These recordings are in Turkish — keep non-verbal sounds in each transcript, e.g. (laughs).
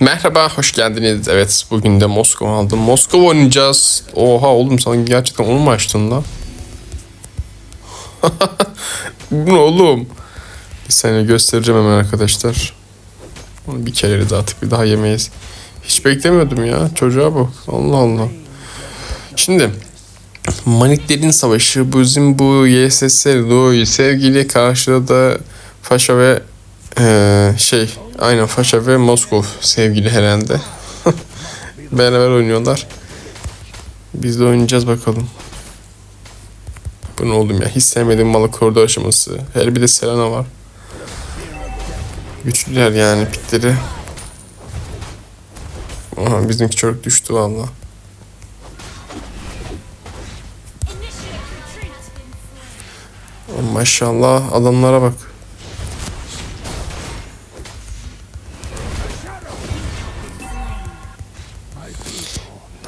Merhaba, hoş geldiniz. Evet, bugün de Moskova aldım. Moskova oynayacağız. Oha oğlum sen gerçekten onu mu açtın lan? (laughs) Bu ne oğlum? Bir saniye göstereceğim hemen arkadaşlar. Onu bir kere de atıp bir daha yemeyiz. Hiç beklemiyordum ya. Çocuğa bak. Allah Allah. Şimdi Maniklerin Savaşı bizim bu YSS Doğu'yu sevgili karşıda Faşa ve eee, şey aynen Faşa ve Moskov sevgili herhalde. (laughs) Beraber oynuyorlar. Biz de oynayacağız bakalım. Bu ne oğlum ya? Hiç sevmediğim malı koridor aşaması. Her bir de Selena var. Güçlüler yani pitleri. Aha, bizimki çocuk düştü valla. Maşallah adamlara bak.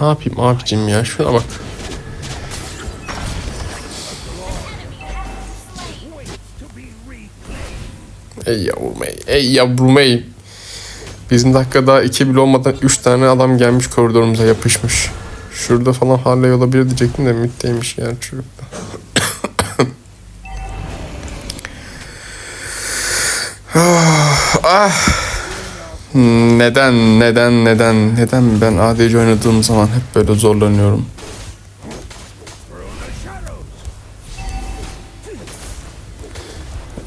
Ne yapayım abicim ya şuna bak. Ey yavrum ey, ey yavrum ey. Bizim dakikada iki bile olmadan üç tane adam gelmiş koridorumuza yapışmış. Şurada falan Harley olabilir diyecektim de mitteymiş yani çocukta. (coughs) ah. Neden, neden, neden, neden ben ADC oynadığım zaman hep böyle zorlanıyorum?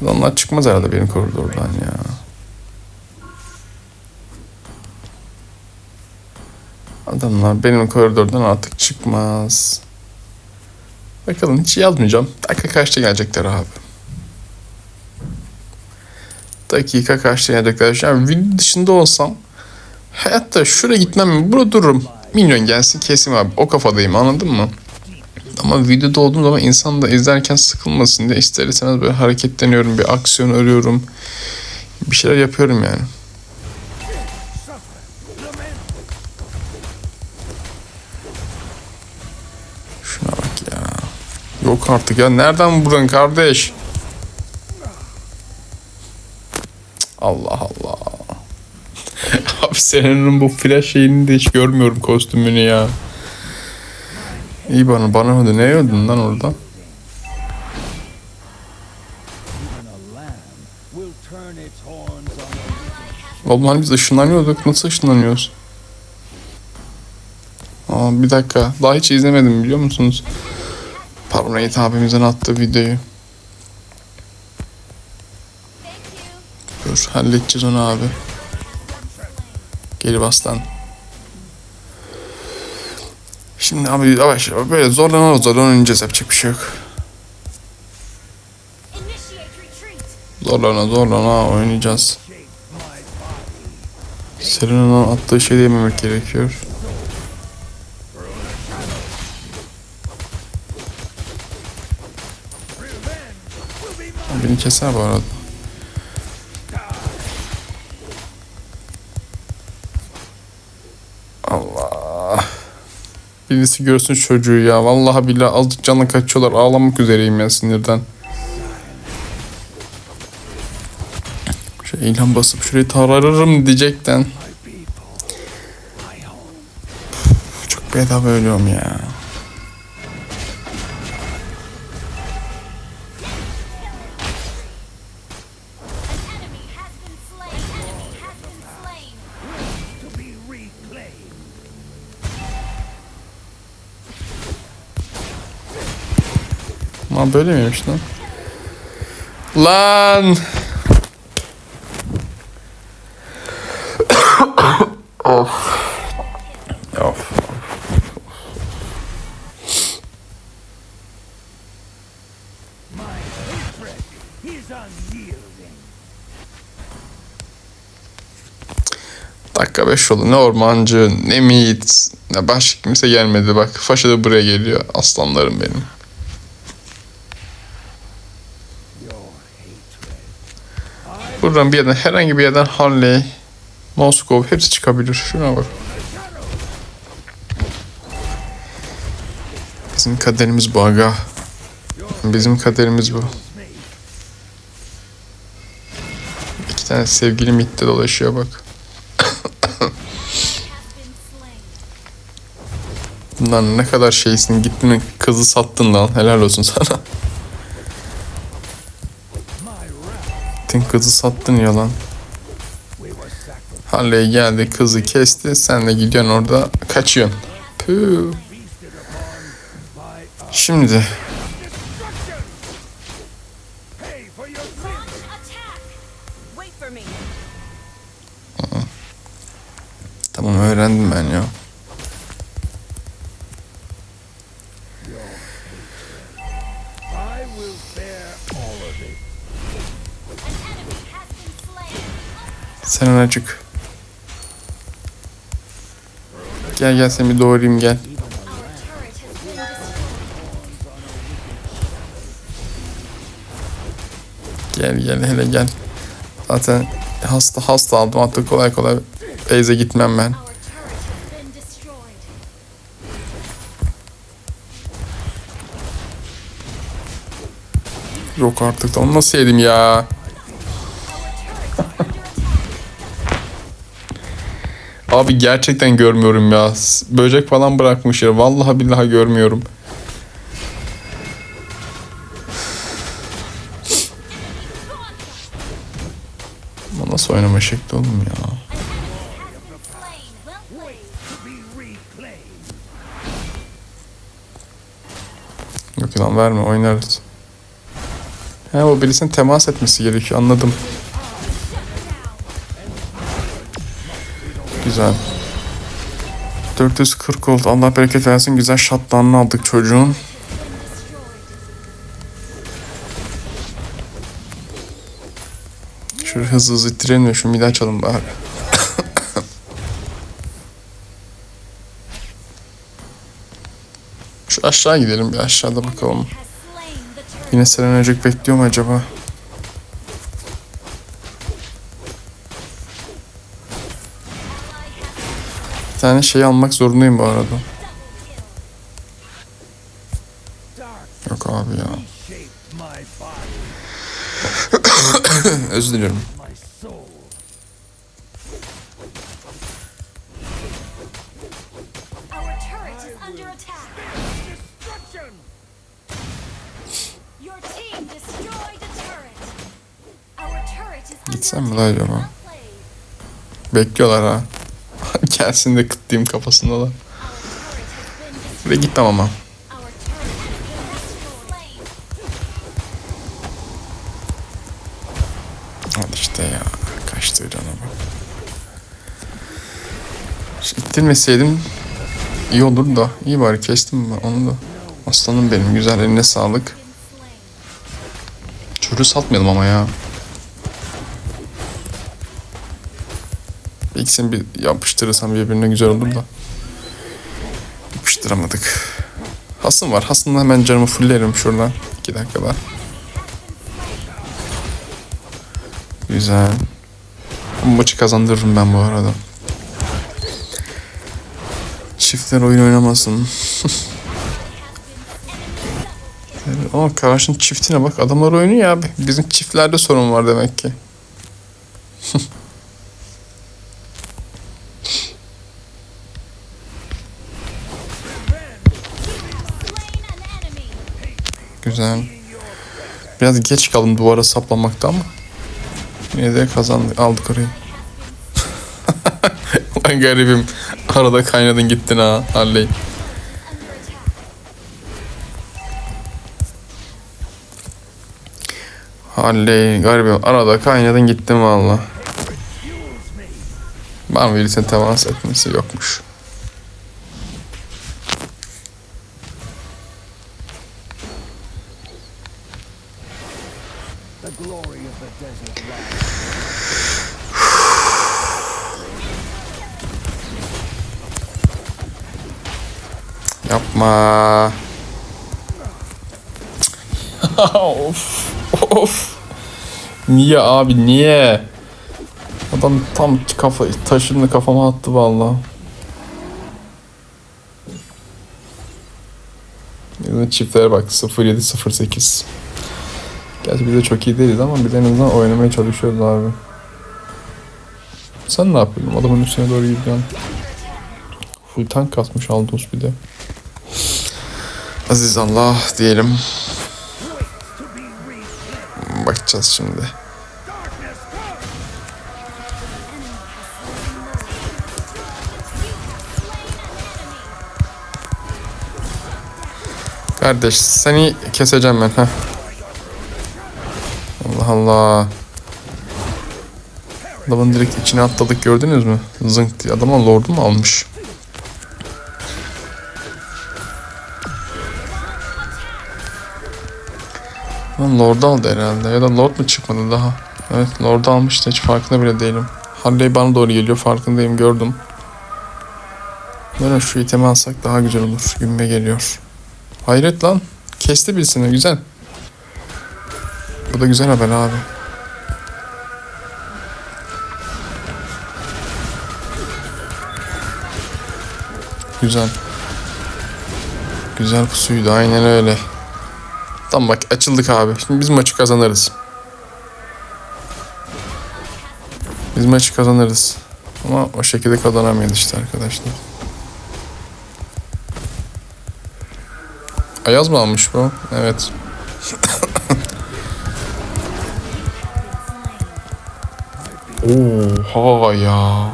Onlar çıkmaz herhalde benim koridordan ya. Adamlar benim koridordan artık çıkmaz. Bakalım hiç yazmayacağım. Dakika kaçta gelecekler abi? Dakika kaçta gelecekler? Yani video dışında olsam hayatta şuraya gitmem burada dururum. Minyon gelsin kesim abi. O kafadayım anladın mı? Ama videoda olduğum zaman insan da izlerken sıkılmasın diye ister istemez böyle hareketleniyorum. Bir aksiyon arıyorum. Bir şeyler yapıyorum yani. Şuna bak ya. Yok artık ya. Nereden buran kardeş? Allah Allah. (laughs) Abi senin bu flash şeyini de hiç görmüyorum kostümünü ya. İyi bana bana öldü. Ne öldün lan orada? Oğlum hani biz ışınlanıyorduk. Nasıl ışınlanıyoruz? Aa, bir dakika. Daha hiç izlemedim biliyor musunuz? Parmaid abimizin attığı videoyu. Dur halledeceğiz onu abi. Geri bas lan. Şimdi abi yavaş yavaş böyle zorlana zorlana oynayacağız yapacak bir şey yok. Zorlana zorlana oynayacağız. Serena'nın attığı şey yememek gerekiyor. Beni keser bu arada. Birisi görsün çocuğu ya. Vallahi billahi azıcık canla kaçıyorlar. Ağlamak üzereyim ya sinirden. Şöyle ilham basıp şurayı tararırım diyecekten. Çok bedava ölüyorum ya. Ama böyle miymiş lan? Lan! of. Of. Dakika 5 oldu. Ne ormancı, ne Meat, ne başka kimse gelmedi. Bak Faşa da buraya geliyor. Aslanlarım benim. Buradan bir yerden herhangi bir yerden Harley, Moskov hepsi çıkabilir. Şuna bak. Bizim kaderimiz bu aga. Bizim kaderimiz bu. İki tane sevgili mitte dolaşıyor bak. Lan ne kadar şeysin gittin kızı sattın lan helal olsun sana. Kızı sattın ya lan. Halley geldi kızı kesti sen de gidiyorsun orada kaçıyorsun. Püh. Şimdi tamam öğrendim ben ya. Sen acık. Gel gel seni bir doğrayayım gel. Gel gel hele gel. Zaten hasta hasta aldım artık kolay kolay Beyze gitmem ben. Yok artık onu nasıl yedim ya? Abi gerçekten görmüyorum ya. Böcek falan bırakmış ya. Vallahi billahi görmüyorum. Nasıl oynama şekli oğlum ya? Yok lan verme oynarız. He o birisinin temas etmesi gerekiyor anladım. Güzel. 440 oldu. Allah bereket versin. Güzel şatlanını aldık çocuğun. Şöyle hızlı hızlı ittirelim de şu midi açalım bari. şu aşağı gidelim bir aşağıda bakalım. Yine Serenacık bekliyor mu acaba? Tane şey almak zorundayım bu arada. Yok abi ya. (coughs) Özür dilerim. Gitsem mi acaba? Bekliyorlar ha. Gelsin de kıtlayayım been destroyed. Ve gitmem ama. Hadi işte ya. Kaçtı cana bak. İttirmeseydim iyi olurdu da. İyi bari kestim ben onu da. Aslanım benim. Güzel eline sağlık. Çocuğu satmayalım ama ya. İkisini bir yapıştırırsam birbirine güzel olur da. Yapıştıramadık. Hasım var. Hasım'la hemen canımı fullerim şuradan. İki dakikada. Güzel. Bu maçı kazandırırım ben bu arada. Çiftler oyun oynamasın. (laughs) Ama karşın çiftine bak adamlar oynuyor abi. Bizim çiftlerde sorun var demek ki. (laughs) Güzel. Biraz geç kaldım duvara saplamakta ama. Yine de kazandık. Aldık orayı. (laughs) Lan garibim. Arada kaynadın gittin ha. Halley. Halley garibim. Arada kaynadın gittin valla. Var birisinin temas etmesi yokmuş. Yapma. (laughs) of. Of. Niye abi niye? Adam tam kafa taşını kafama attı. Bizim çiftlere bak 0708. Gerçi biz de çok iyi değiliz ama biz en azından oynamaya çalışıyoruz abi. Sen ne yapıyorsun? Adamın üstüne doğru gidiyorsun. Full tank kasmış Aldous bir de. Aziz Allah diyelim. Bakacağız şimdi. Kardeş seni keseceğim ben ha. Allah Allah. Adamın direkt içine atladık gördünüz mü? Zınk diye. Adamlar lordu mu almış? Lan lord aldı herhalde. Ya da lord mu çıkmadı daha? Evet lord almıştı hiç farkında bile değilim. Harley bana doğru geliyor farkındayım gördüm. Böyle şu itemi alsak daha güzel olur. Gümbe geliyor. Hayret lan. Kesti birisini güzel. Bu da güzel haber abi. Güzel. Güzel pusuydu aynen öyle. Tamam bak açıldık abi. Şimdi biz maçı kazanırız. Biz maçı kazanırız. Ama o şekilde kazanamayız işte arkadaşlar. Ayaz mı almış bu? Evet. (laughs) Oha ya.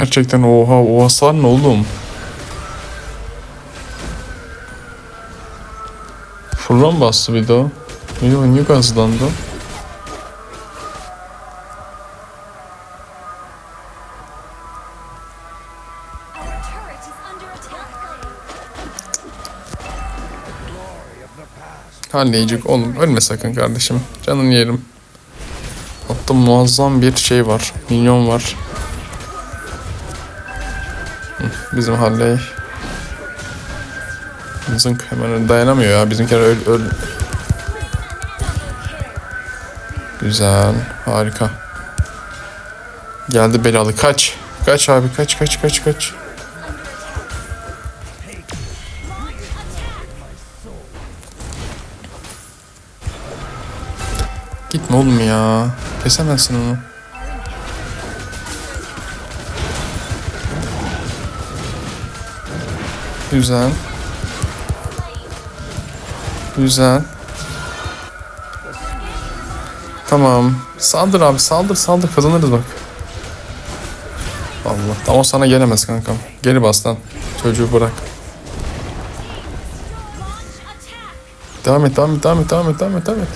Gerçekten oha o hasar ne oğlum? Fırlan bastı bir daha. Yo niye gazlandı? Halleyecek oğlum ölme sakın kardeşim. Canını yerim. Hatta muazzam bir şey var. Minyon var. Bizim Halley. Zınk hemen dayanamıyor ya. Bizimkiler öl, öl. Güzel. Harika. Geldi belalı. Kaç. Kaç abi. Kaç kaç kaç kaç. Gitme oğlum ya. Kesemezsin onu. Güzel. Güzel. Tamam. Saldır abi saldır saldır kazanırız bak. Allah. Ama sana gelemez kankam. Geri bas lan. Çocuğu bırak. Devam et devam et devam et devam et devam et devam et.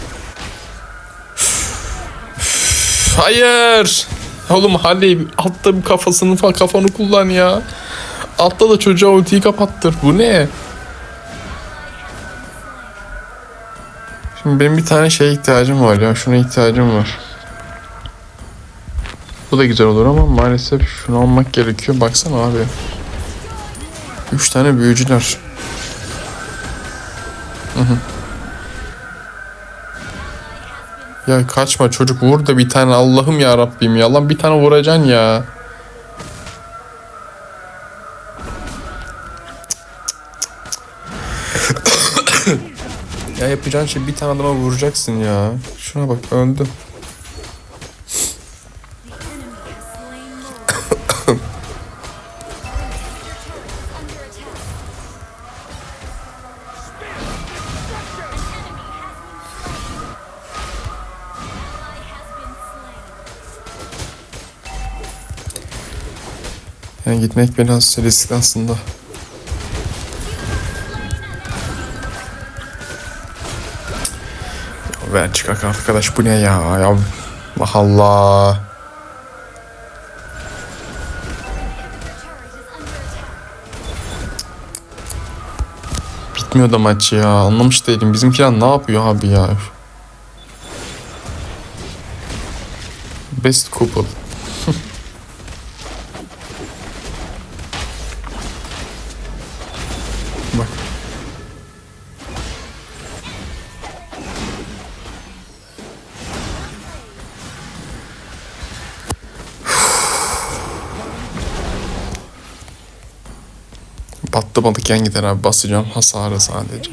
Hayır. Oğlum altta bir kafasını falan kafanı kullan ya. Altta da çocuğa ultiyi kapattır. Bu ne? Şimdi benim bir tane şeye ihtiyacım var ya. Şuna ihtiyacım var. Bu da güzel olur ama maalesef şunu almak gerekiyor. Baksana abi. Üç tane büyücüler. Hı. Ya kaçma çocuk vur da bir tane Allah'ım ya Rabbim ya. Lan bir tane vuracaksın ya. Yapacağın şey bir tane adama vuracaksın ya. Şuna bak öldü. Under attack. Ally has (laughs) been slain. Yani gitmek biraz riskli aslında. Ver çıkak arkadaş bu ne ya? Ya Allah Allah. Bitmiyor da maç ya. Anlamış değilim. Bizimkiler ne yapıyor abi ya? Best couple. Tıpa diken gider abi basacağım hasarı sadece.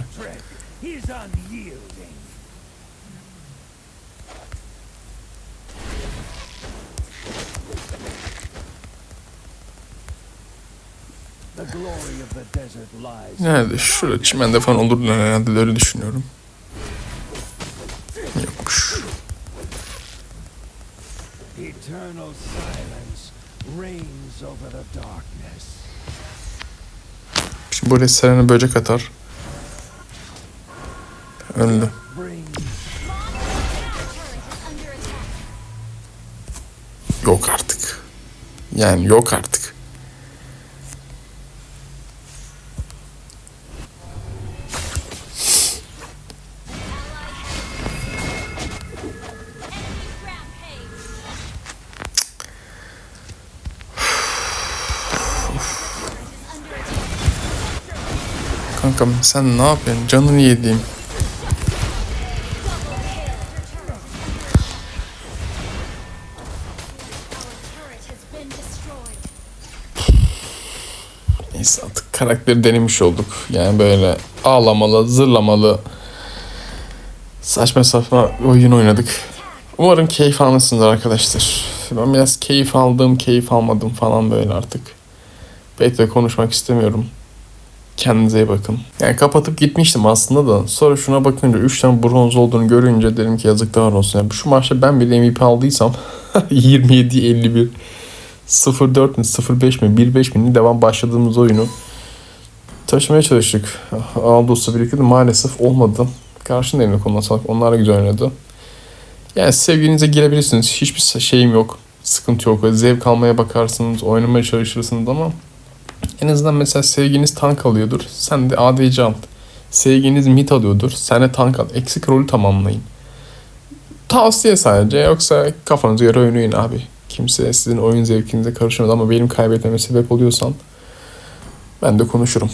Nerede? Şurada çimende falan olur herhalde öyle düşünüyorum. Yokmuş. Eternal silence reigns over the darkness. Şimdi buraya Serena böcek atar. Öldü. Yok artık. Yani yok artık. Kankam sen ne yapıyorsun? Canını yediğim. Neyse artık karakteri denemiş olduk. Yani böyle ağlamalı, zırlamalı, saçma saçma oyun oynadık. Umarım keyif almışsınızdır arkadaşlar. Ben biraz keyif aldım, keyif almadım falan böyle artık. Pek de konuşmak istemiyorum. Kendinize iyi bakın. Yani kapatıp gitmiştim aslında da sonra şuna bakınca 3 tane bronz olduğunu görünce dedim ki yazıklar olsun. Yani şu maçta ben bile MVP aldıysam (laughs) 27-51 0-4 mi 0-5 mi 1-5 mi devam başladığımız oyunu taşımaya çalıştık. Aldos'la birlikte maalesef olmadı. Karşında eline konuda sağlık. Onlar da güzel oynadı. Yani sevginize girebilirsiniz. Hiçbir şeyim yok. Sıkıntı yok. Zevk almaya bakarsınız. Oynamaya çalışırsınız ama en azından mesela sevginiz tank alıyordur. Sen de ADC al. Sevginiz mid alıyordur. Sen de tank al. Eksik rolü tamamlayın. Tavsiye sadece. Yoksa kafanıza göre oynayın abi. Kimse sizin oyun zevkinize karışmaz ama benim kaybetmeme sebep oluyorsan ben de konuşurum.